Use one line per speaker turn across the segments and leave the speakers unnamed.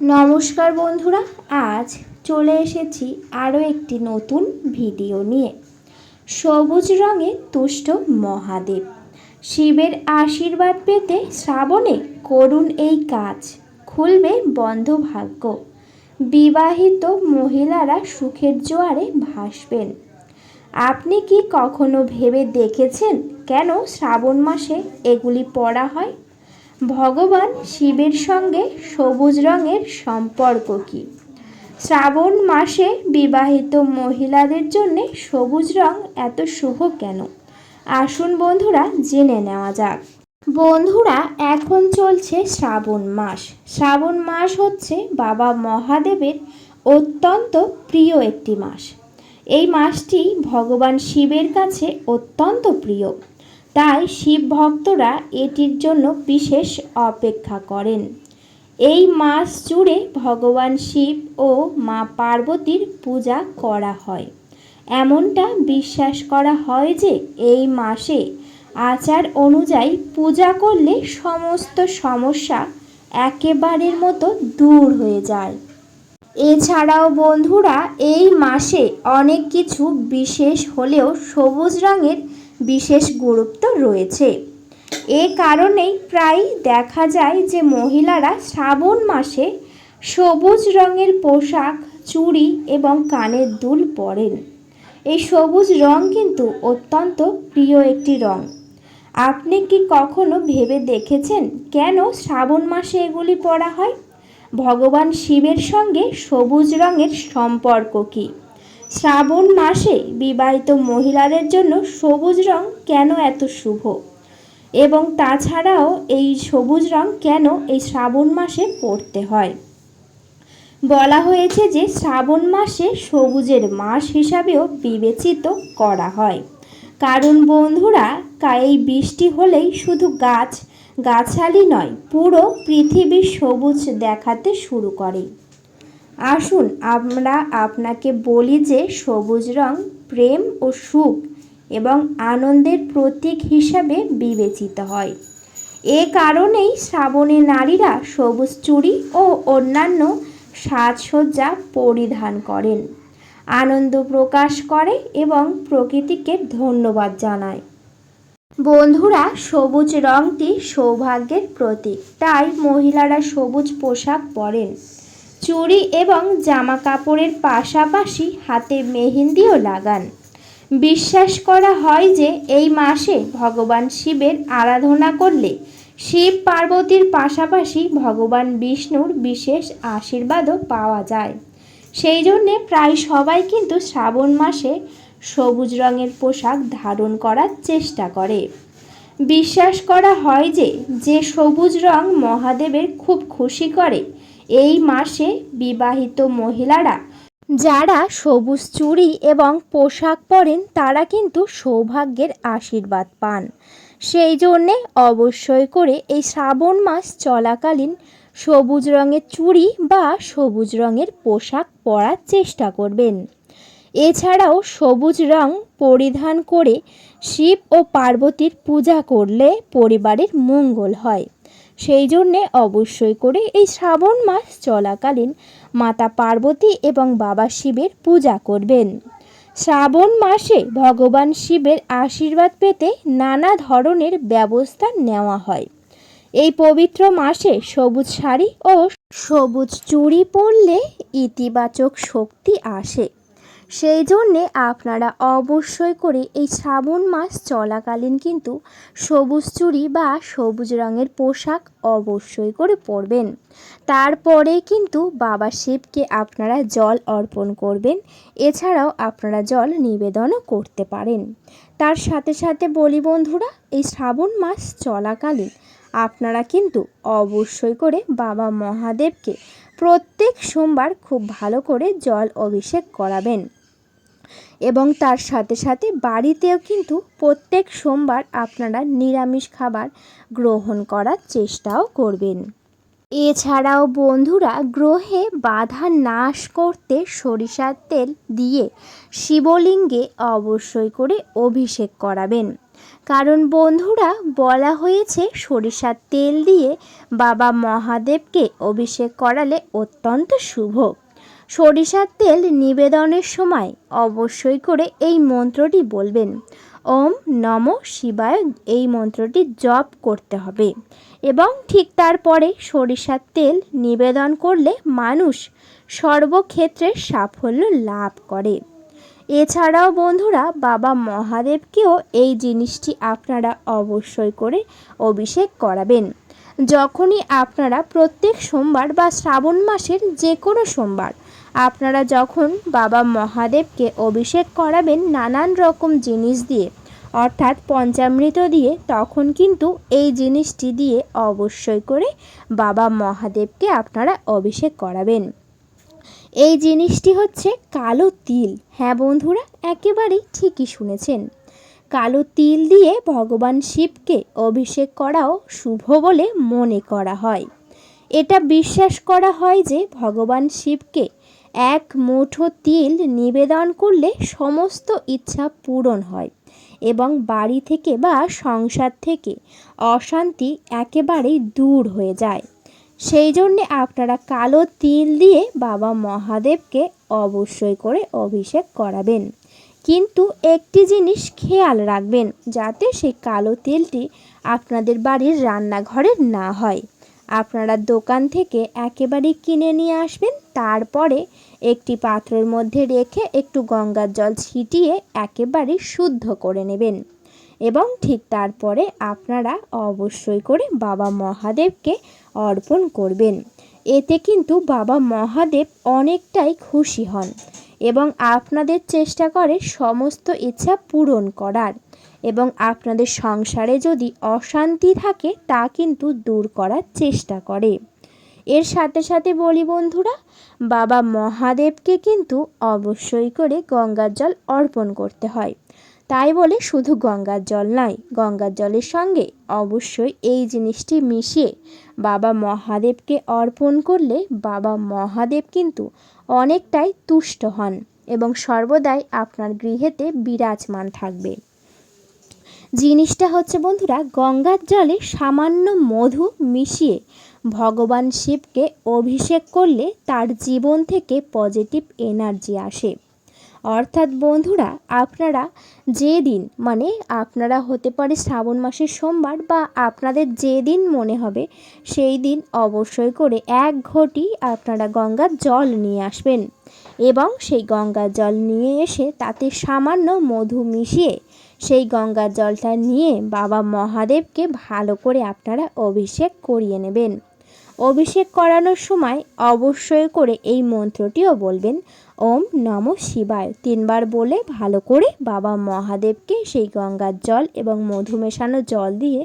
নমস্কার বন্ধুরা, আজ চলে এসেছি আরও একটি নতুন ভিডিও নিয়ে। সবুজ রঙের তুষ্ট মহাদেব। শিবের আশীর্বাদ পেতে শ্রাবণে করুন এই কাজ খুলবে বন্ধ ভাগ্য বিবাহিত মহিলারা সুখের জোয়ারে ভাসবেন। আপনি কি কখনো ভেবে দেখেছেন কেন শ্রাবণ মাসে এগুলি পড়া হয়? ভগবান শিবের সঙ্গে সবুজ রঙের সম্পর্ক কী? শ্রাবণ মাসে বিবাহিত মহিলাদের জন্য সবুজ রং এত শুভ কেন? আসুন বন্ধুরা জেনে নেওয়া যাক। বন্ধুরা, এখন চলছে শ্রাবণ মাস। শ্রাবণ মাস হচ্ছে বাবা মহাদেবের অত্যন্ত প্রিয় একটি মাস। এই মাসটি ভগবান শিবের কাছে অত্যন্ত প্রিয়। তাই শিব ভক্তরা এটির জন্য বিশেষ অপেক্ষা করেন। এই মাস জুড়ে ভগবান শিব ও মা পার্বতীর পূজা করা হয়। এমনটা বিশ্বাস করা হয় যে এই মাসে আচার অনুযায়ী পূজা করলে সমস্ত সমস্যা একেবারের মতো দূর হয়ে যায়। এছাড়াও বন্ধুরা, এই মাসে অনেক কিছু বিশেষ হলেও সবুজ রঙের বিশেষ গুরুত্ব রয়েছে। এ কারণেই প্রায় দেখা যায় যে মহিলারা শ্রাবণ মাসে সবুজ রঙের পোশাক, চুড়ি এবং কানের দুল পরেন। এই সবুজ রং কিন্তু অত্যন্ত প্রিয় একটি রং। আপনি কি কখনো ভেবে দেখেছেন কেন শ্রাবণ মাসে এগুলি পরা হয়? ভগবান শিবের সঙ্গে সবুজ রঙের সম্পর্ক কী? শ্রাবণ মাসে বিবাহিত মহিলাদের জন্য সবুজ রং কেন এত শুভ? এবং তাছাড়াও এই সবুজ রং কেন এই শ্রাবণ মাসে পড়তে হয়? বলা হয়েছে যে শ্রাবণ মাসে সবুজের মাস হিসাবেও বিবেচিত করা হয়। কারণ বন্ধুরা এই বৃষ্টি হলেই শুধু গাছ, গাছালি নয়, পুরো পৃথিবী সবুজ দেখাতে শুরু করে। আসুন, আমরা আপনাকে বলি যে সবুজ রং প্রেম ও সুখ এবং আনন্দের প্রতীক হিসাবে বিবেচিত হয়। এ কারণেই শ্রাবণে নারীরা সবুজ চুড়ি ও অন্যান্য সাজসজ্জা পরিধান করেন। আনন্দ প্রকাশ করে এবং প্রকৃতিকে ধন্যবাদ জানায়। বন্ধুরা, সবুজ রংটি সৌভাগ্যের প্রতীক। তাই মহিলারা সবুজ পোশাক পরেন। চুড়ি এবং জামা কাপড়ের পাশাপাশি হাতে মেহেন্দিও লাগান। বিশ্বাস করা হয় যে এই মাসে ভগবান শিবের আরাধনা করলে শিব পার্বতীর পাশাপাশি ভগবান বিষ্ণুর বিশেষ আশীর্বাদও পাওয়া যায়। সেই জন্যে প্রায় সবাই কিন্তু শ্রাবণ মাসে সবুজ রঙের পোশাক ধারণ করার চেষ্টা করে। বিশ্বাস করা হয় যে যে সবুজ রং মহাদেবের খুব খুশি করে এই মাসে বিবাহিত মহিলারা যারা সবুজ চুড়ি এবং পোশাক পরেন, তারা কিন্তু সৌভাগ্যের আশীর্বাদ পান। সেই জন্যে অবশ্যই করে এই শ্রাবণ মাস চলাকালীন সবুজ রঙের চুড়ি বা সবুজ রঙের পোশাক পরার চেষ্টা করবেন। এছাড়াও সবুজ রং পরিধান করে শিব ও পার্বতীর পূজা করলে পরিবারের মঙ্গল হয়। সেই জন্যে অবশ্যই করে এই শ্রাবণ মাস চলাকালীন মাতা পার্বতী এবং বাবা শিবের পূজা করবেন। শ্রাবণ মাসে ভগবান শিবের আশীর্বাদ পেতে নানা ধরনের ব্যবস্থা নেওয়া হয়। এই পবিত্র মাসে সবুজ শাড়ি ও সবুজ চুড়ি পরলে ইতিবাচক শক্তি আসে। সেই জন্যে আপনারা অবশ্যই করে এই শ্রাবণ মাস চলাকালীন কিন্তু সবুজ চুড়ি বা সবুজ রঙের পোশাক অবশ্যই করে পরবেন। তারপরে কিন্তু বাবা শিবকে আপনারা জল অর্পণ করবেন। এছাড়াও আপনারা জল নিবেদনও করতে পারেন। তার সাথে সাথে বলি বন্ধুরা, এই শ্রাবণ মাস চলাকালীন আপনারা কিন্তু অবশ্যই করে বাবা মহাদেবকে প্রত্যেক সোমবার খুব ভালো করে জল অভিষেক করাবেন। এবং তার সাথে সাথে বাড়িতেও কিন্তু প্রত্যেক সোমবার আপনারা নিরামিষ খাবার গ্রহণ করার চেষ্টাও করবেন। এছাড়াও বন্ধুরা, গ্রহে বাধা নাশ করতে সরিষার তেল দিয়ে শিবলিঙ্গে অবশ্যই করে অভিষেক করাবেন। কারণ বন্ধুরা, বলা হয়েছে সরিষার তেল দিয়ে বাবা মহাদেবকে অভিষেক করালে অত্যন্ত শুভ। সরিষার তেল নিবেদনের সময় অবশ্যই করে এই মন্ত্রটি বলবেন। ওম নম শিবায় এই মন্ত্রটি জপ করতে হবে। এবং ঠিক তারপরে সরিষার তেল নিবেদন করলে মানুষ সর্বক্ষেত্রে সাফল্য লাভ করে। এছাড়াও বন্ধুরা, বাবা মহাদেবকেও এই জিনিসটি আপনারা অবশ্যই করে অভিষেক করাবেন। যখনই আপনারা প্রত্যেক সোমবার বা শ্রাবণ মাসের যে কোনো সোমবার আপনারা যখন বাবা মহাদেবকে অভিষেক করাবেন নানান রকম জিনিস দিয়ে, অর্থাৎ পঞ্চামৃত দিয়ে, তখন কিন্তু এই জিনিসটি দিয়ে অবশ্যই করে বাবা মহাদেবকে আপনারা অভিষেক করাবেন। এই জিনিসটি হচ্ছে কালো তিল। হ্যাঁ বন্ধুরা, একেবারেই ঠিকই শুনেছেন। কালো তিল দিয়ে ভগবান শিবকে অভিষেক করাও শুভ বলে মনে করা হয়। এটা বিশ্বাস করা হয় যে ভগবান শিবকে এক মুঠো তিল নিবেদন করলে সমস্ত ইচ্ছা পূরণ হয় এবং বাড়ি থেকে বা সংসার থেকে অশান্তি একেবারেই দূর হয়ে যায়। সেই জন্যে আপনারা কালো তিল দিয়ে বাবা মহাদেবকে অবশ্যই করে অভিষেক করাবেন। কিন্তু একটি জিনিস খেয়াল রাখবেন, যাতে সেই কালো তিলটি আপনাদের বাড়ির রান্নাঘরে না হয়। আপনারা দোকান থেকে একেবারে কিনে নিয়ে আসবেন, তারপরে একটি পাত্রের মধ্যে রেখে একটু গঙ্গার জল ছিটিয়ে একেবারে শুদ্ধ করে নেবেন। এবং ঠিক তারপরে আপনারা অবশ্যই করে বাবা মহাদেবকে অর্পণ করবেন। এতে কিন্তু বাবা মহাদেব অনেকটাই খুশি হন এবং আপনাদের চেষ্টা করে সমস্ত ইচ্ছা পূরণ করার। এবং আপনাদের সংসারে যদি অশান্তি থাকে, তা কিন্তু দূর করার চেষ্টা করে। এর সাথে সাথে বলি বন্ধুরা, বাবা মহাদেবকে কিন্তু অবশ্যই করে গঙ্গার জল অর্পণ করতে হয়। তাই বলে শুধু গঙ্গার জল নয়, গঙ্গার জলের সঙ্গে অবশ্যই এই জিনিসটি মিশিয়ে বাবা মহাদেবকে অর্পণ করলে বাবা মহাদেব কিন্তু অনেকটাই তুষ্ট হন এবং সর্বদাই আপনার গৃহেতে বিরাজমান থাকবে। জিনিসটা হচ্ছে বন্ধুরা, গঙ্গার জলে সামান্য মধু মিশিয়ে ভগবান শিবকে অভিষেক করলে তার জীবন থেকে পজিটিভ এনার্জি আসে। অর্থাৎ বন্ধুরা, আপনারা যে দিন মানে আপনারা হতে পারে শ্রাবণ মাসের সোমবার বা আপনাদের যে দিন মনে হবে, সেই দিন অবশ্যই করে এক ঘটি আপনারা গঙ্গার জল নিয়ে আসবেন। এবং সেই গঙ্গার জল নিয়ে এসে তাতে সামান্য মধু মিশিয়ে সেই গঙ্গার জলটা নিয়ে বাবা মহাদেবকে ভালো করে আপনারা অভিষেক করিয়ে নেবেন। অভিষেক করানোর সময় অবশ্যই করে এই মন্ত্রটিও বলবেন, ওম নম শিবায়। তিনবার বলে ভালো করে বাবা মহাদেবকে সেই গঙ্গার জল এবং মধু মেশানো জল দিয়ে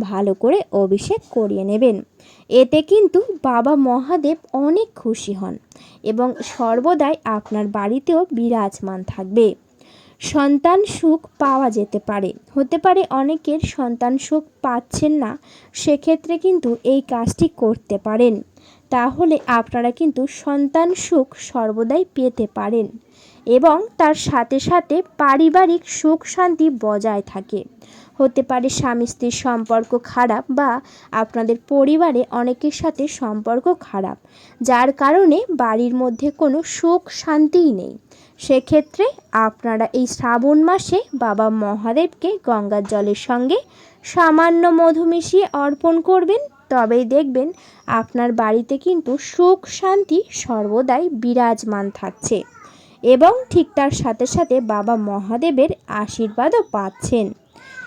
ভালো করে অভিষেক করিয়ে নেবেন। এতে কিন্তু বাবা মহাদেব অনেক খুশি হন এবং সর্বদাই আপনার বাড়িতেও বিরাজমান থাকবে। সন্তান সুখ পাওয়া যেতে পারে। হতে পারে অনেকের সন্তান সুখ পাচ্ছেন না, সেক্ষেত্রে কিন্তু এই কাজটি করতে পারেন। তাহলে আপনারা কিন্তু সন্তান সুখ সর্বদাই পেতে পারেন এবং তার সাথে সাথে পারিবারিক সুখ শান্তি বজায় থাকে। হতে পারে স্বামী স্ত্রীর সম্পর্ক খারাপ বা আপনাদের পরিবারে অনেকের সাথে সম্পর্ক খারাপ, যার কারণে বাড়ির মধ্যে কোনো সুখ শান্তিই নেই। সেক্ষেত্রে আপনারা এই শ্রাবণ মাসে বাবা মহাদেবকে গঙ্গার জলের সঙ্গে সামান্য মধু মিশিয়ে অর্পণ করবেন। তবেই দেখবেন আপনার বাড়িতে কিন্তু সুখ শান্তি সর্বদাই বিরাজমান থাকছে এবং ঠিক তার সাথে সাথে বাবা মহাদেবের আশীর্বাদও পাচ্ছেন।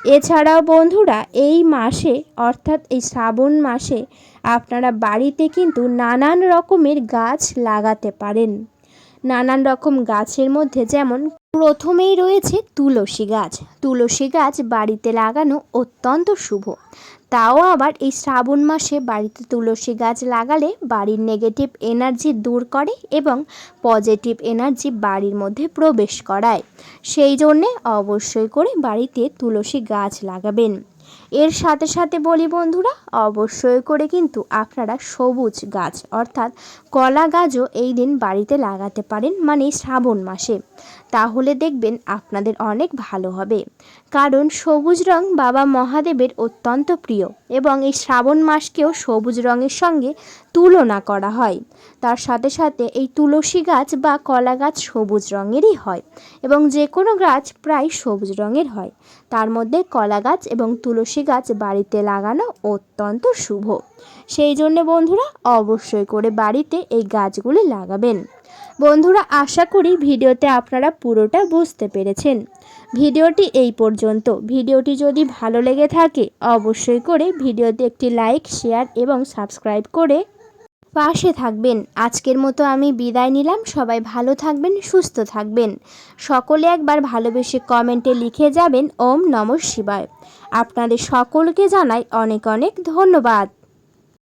এছাড়াও বন্ধুরা, এই মাসে অর্থাৎ এই শ্রাবণ মাসে আপনারা বাড়িতে কিন্তু নানান রকমের গাছ লাগাতে পারেন। নানান রকম গাছের মধ্যে যেমন প্রথমেই রয়েছে তুলসী গাছ। তুলসী গাছ বাড়িতে লাগানো অত্যন্ত শুভ। তাও আবার এই শ্রাবণ মাসে বাড়িতে তুলসী গাছ লাগালে বাড়ির নেগেটিভ এনার্জি দূর করে এবং পজিটিভ এনার্জি বাড়ির মধ্যে প্রবেশ করায়। সেই জন্যে অবশ্যই করে বাড়িতে তুলসী গাছ লাগাবেন। এর সাথে সাথে বলি বন্ধুরা, অবশ্যই করে কিন্তু আপনারা সবুজ গাছ, অর্থাৎ কলা গাছও এই দিন বাড়িতে লাগাতে পারেন মানে শ্রাবণ মাসে। তাহলে দেখবেন আপনাদের অনেক ভালো হবে। কারণ সবুজ রং বাবা মহাদেবের অত্যন্ত প্রিয় এবং এই শ্রাবণ মাসকেও সবুজ রঙের সঙ্গে তুলনা করা হয়। তার সাথে সাথে এই তুলসী গাছ বা কলা গাছ সবুজ রঙেরই হয় এবং যে কোনো গাছ প্রায় সবুজ রঙের হয়। তার মধ্যে কলা গাছ এবং তুলসী গাছ বাড়িতে লাগানো অত্যন্ত শুভ। সেই জন্য বন্ধুরা অবশ্যই করে বাড়িতে এই গাছগুলি লাগাবেন। বন্ধুরা, আশা করি ভিডিওতে আপনারা পুরোটা বুঝতে পেরেছেন। ভিডিওটি এই পর্যন্ত। ভিডিওটি যদি ভালো লেগে থাকে, অবশ্যই করে ভিডিওতে একটি লাইক, শেয়ার এবং সাবস্ক্রাইব করে পাশে থাকবেন। আজকের মতো আমি বিদায় নিলাম। সবাই ভালো থাকবেন, সুস্থ থাকবেন। সকলে একবার ভালোবেসে কমেন্টে লিখে যাবেন, ওম নমঃ শিবায়। আপনাদের সকলকে জানাই অনেক অনেক ধন্যবাদ।